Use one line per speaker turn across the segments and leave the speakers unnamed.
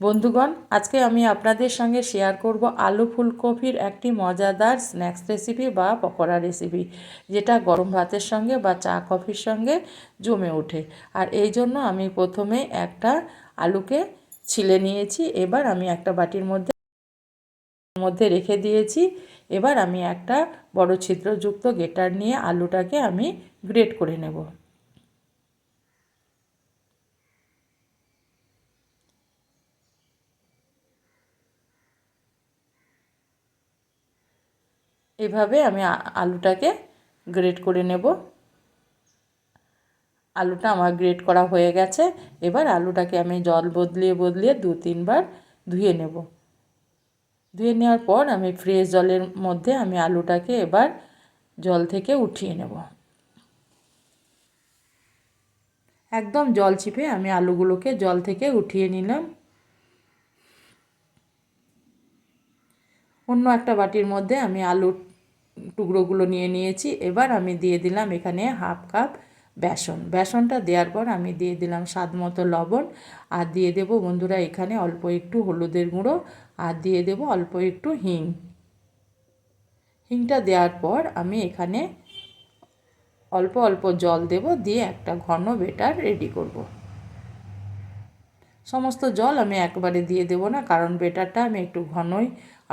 বন্ধুগণ, আজকে আমি আপনাদের সঙ্গে শেয়ার করব আলু ফুলকপির একটি মজাদার স্ন্যাক্স রেসিপি বা পকোড়া রেসিপি যেটা গরম ভাতের সঙ্গে বা চা কফির সঙ্গে জমে ওঠে। আর এই জন্য আমি প্রথমে একটা আলুকে ছিলে নিয়েছি, এবার আমি একটা বাটির মধ্যে মধ্যে রেখে দিয়েছি। এবার আমি একটা বড় ছিদ্রযুক্ত গেটার নিয়ে আলুটাকে আমি গ্রেট করে নেব। এভাবে আমি আলুটাকে গ্রেট করে নেব। আলুটা আমার গ্রেট করা হয়ে গেছে। এবার আলুটাকে আমি জল বদলিয়ে বদলিয়ে দু, তিনবার ধুয়ে নেব। ধুয়ে নেওয়ার পর আমি ফ্রেশ জলের মধ্যে আমি আলুটাকে এবার জল থেকে উঠিয়ে নেব। একদম জল চিপে আমি আলুগুলোকে জল থেকে উঠিয়ে নিলাম। অন্য একটা বাটির মধ্যে আমি আলুর টুকরোগুলো নিয়ে নিয়েছি। এবার আমি দিয়ে দিলাম এখানে হাফ কাপ বেসন। বেসনটা দেওয়ার পর আমি দিয়ে দিলাম স্বাদ মতো লবণ। আর দিয়ে দেব বন্ধুরা এখানে অল্প একটু হলুদের গুঁড়ো। আর দিয়ে দেব অল্প একটু হিং। হিংটা দেওয়ার পর আমি এখানে অল্প অল্প জল দেব। দিয়ে একটা ঘন বেটার রেডি করব। সমস্ত জল আমি একবারে দিয়ে দেব না, কারণ বেটারটা আমি একটু ঘনই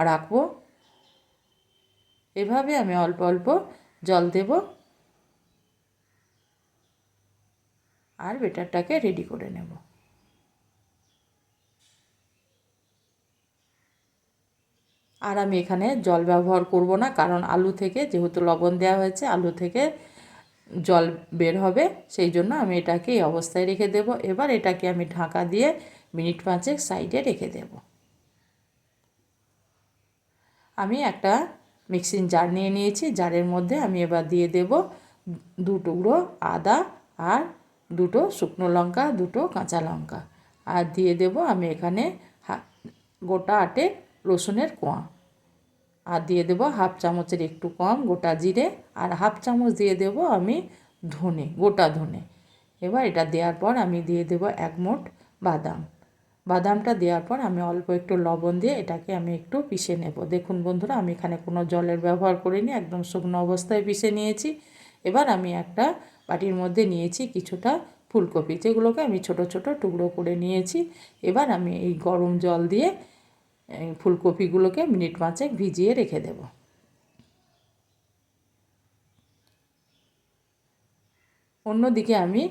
রাখব। এভাবে আমি অল্প অল্প জল দেব। আর বেটারটাকে রেডি করে নেব। আর আমি এখানে জল ব্যবহার করব না, কারণ আলু থেকে যেহেতু লবণ দেওয়া হয়েছে, আলু থেকে জল বের হবে, সেই জন্য আমি এটাকে এই অবস্থায় রেখে দেব। এবার এটাকে আমি ঢাকা দিয়ে মিনিট পাঁচেক সাইডে রেখে দেব। আমি একটা মিক্সিং জার নিয়ে নিয়েছি, জারের মধ্যে আমি এবার দিয়ে দেব দু টুকরো আদা আর দুটো শুকনো লঙ্কা, দুটো কাঁচা লঙ্কা। আর দিয়ে দেব আমি এখানে গোটা আটে রসুনের কোয়া। আর দিয়ে দেব হাফ চামচের একটু কম গোটা জিরে, আর হাফ চামচ দিয়ে দেব আমি ধনে, গোটা ধনে। এবার এটা দেওয়ার পর আমি দিয়ে দেব এক মোট বাদাম। বাদামটা দেওয়ার পর আমি অল্প একটু লবণ দিয়ে এটাকে আমি একটু পিষে নেব। দেখুন বন্ধুরা, আমি এখানে কোনো জলের ব্যবহার করিনি, একদম শুকনো অবস্থায় পিষে নিয়েছি। এবার আমি একটা বাটির মধ্যে নিয়েছি কিছুটা ফুলকপি, যেগুলোকে আমি ছোট ছোট টুকরো করে নিয়েছি। এবার আমি এই গরম জল দিয়ে ফুলকপিগুলোকে মিনিট পাঁচেক ভিজিয়ে রেখে দেব। অন্যদিকে আমি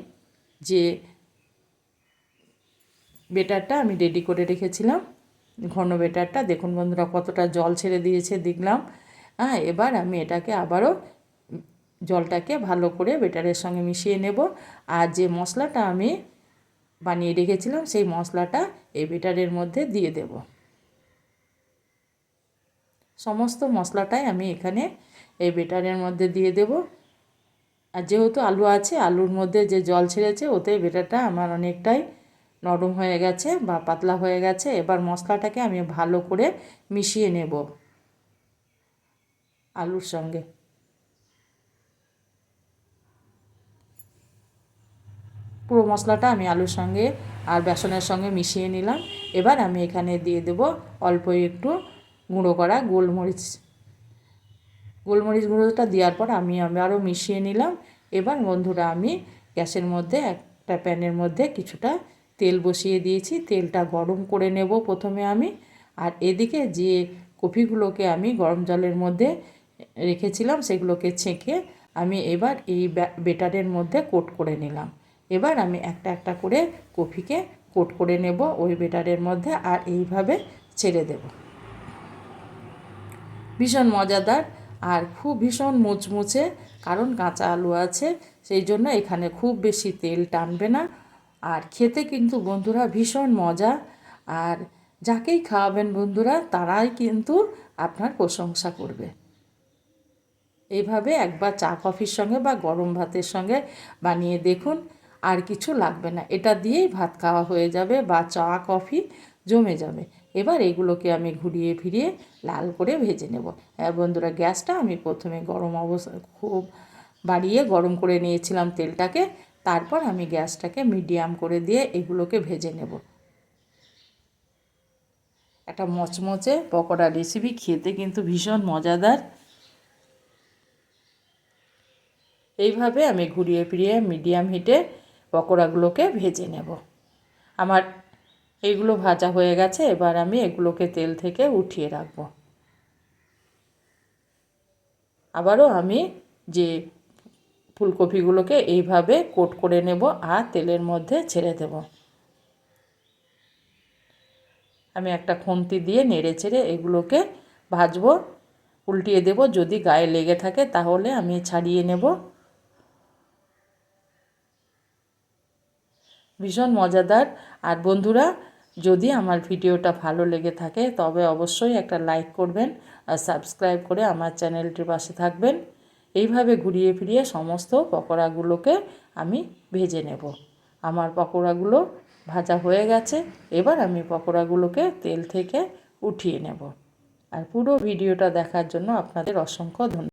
যে বেটারটা আমি রেডি করে রেখেছিলাম। ঘন বেটারটা, দেখুন বন্ধুরা কতটা জল ছেড়ে দিয়েছে, দেখলাম। হ্যাঁ এবার আমি এটাকে আবারও জলটাকে ভালো করে বেটারের সঙ্গে মিশিয়ে নেব। আর যে মশলাটা আমি বানিয়ে রেখেছিলাম, সেই মশলাটা এই বেটারের মধ্যে দিয়ে দেব। সমস্ত মশলাটাই আমি এখানে এই বেটারের মধ্যে দিয়ে দেব। আর যেহেতু আলু আছে, আলুর মধ্যে যে জল ছেড়েছে, ওতে বেটারটা আমার অনেকটাই নরম হয়ে গেছে বা পাতলা হয়ে গেছে, এবার মশলাটাকে আমি ভালো করে মিশিয়ে নেব আলুর সঙ্গে। পুরো মশলাটা আমি আলুর সঙ্গে আর বেসনের সঙ্গে মিশিয়ে নিলাম। এবার আমি এখানে দিয়ে দেব অল্প একটু গুঁড়ো করা গোলমরিচ। গোলমরিচ গুঁড়োটা দেওয়ার পর আমি আরও মিশিয়ে নিলাম। এবার বন্ধুরা, আমি গ্যাসের মধ্যে একটা প্যানের মধ্যে কিছুটা তেল বসিয়ে দিয়েছি, তেলটা গরম করে নেব প্রথমে আমি। আর এদিকে যে কফিগুলোকে আমি গরম জলের মধ্যে রেখেছিলাম সেগুলোকে ছেঁকে আমি এবার এই বেটারের মধ্যে কোট করে নিলাম। এবার আমি একটা একটা করে কফিকে কোট করে নেব ওই বেটারের মধ্যে আর এইভাবে ছেড়ে দেব। ভীষণ মজাদার আর খুব ভীষণ মুচমুচে, কারণ কাঁচা আলু আছে, সেই জন্য এখানে খুব বেশি তেল টানবে না। আর খেতে কিন্তু বন্ধুরা ভীষণ মজা। আর যাকেই খাওয়াবেন বন্ধুরা, তারাই কিন্তু আপনার প্রশংসা করবে। এইভাবে একবার চা কফির সঙ্গে বা গরম ভাতের সঙ্গে বানিয়ে দেখুন, আর কিছু লাগবে না। এটা দিয়েই ভাত খাওয়া হয়ে যাবে বা চা, কফি জমে যাবে। এবার এগুলোকে আমি ঘুরিয়ে ফিরিয়ে লাল করে ভেজে নেব। হ্যাঁ বন্ধুরা, গ্যাসটা আমি প্রথমে গরম অবস্থা খুব বাড়িয়ে গরম করে নিয়েছিলাম তেলটাকে। তারপর আমি গ্যাসটাকে মিডিয়াম করে দিয়ে এগুলোকে ভেজে নেব। একটা মচমচে পকোড়া রেসিপি খেতে কিন্তু ভীষণ মজাদার। এইভাবে আমি ঘুরিয়ে ফিরিয়ে মিডিয়াম হিটে পকোড়াগুলোকে ভেজে নেব। আমার এইগুলো ভাজা হয়ে গেছে, এবার আমি এগুলোকে তেল থেকে উঠিয়ে রাখব। আবারও আমি যে ফুলকপিগুলোকে এইভাবে কোট করে নেব আর তেলের মধ্যে ছেড়ে দেব। আমি একটা খুন্তি দিয়ে নেড়ে ছেড়ে এগুলোকে ভাজবো, উল্টিয়ে দেব। যদি গায়ে লেগে থাকে তাহলে আমি ছাড়িয়ে নেব। ভীষণ মজাদার। আর বন্ধুরা, যদি আমার ভিডিওটা ভালো লেগে থাকে তবে অবশ্যই একটা লাইক করবেন আর সাবস্ক্রাইব করে আমার চ্যানেলটির পাশে থাকবেন। এইভাবে ঘুরিয়ে ফিরিয়ে সমস্ত পকোড়াগুলোকে আমি ভেজে নেব। আমার পকোড়াগুলো ভাজা হয়ে গেছে, এবার আমি পকোড়াগুলোকে তেল থেকে উঠিয়ে নেব। আর পুরো ভিডিওটা দেখার জন্য আপনাদের অসংখ্য ধন্যবাদ।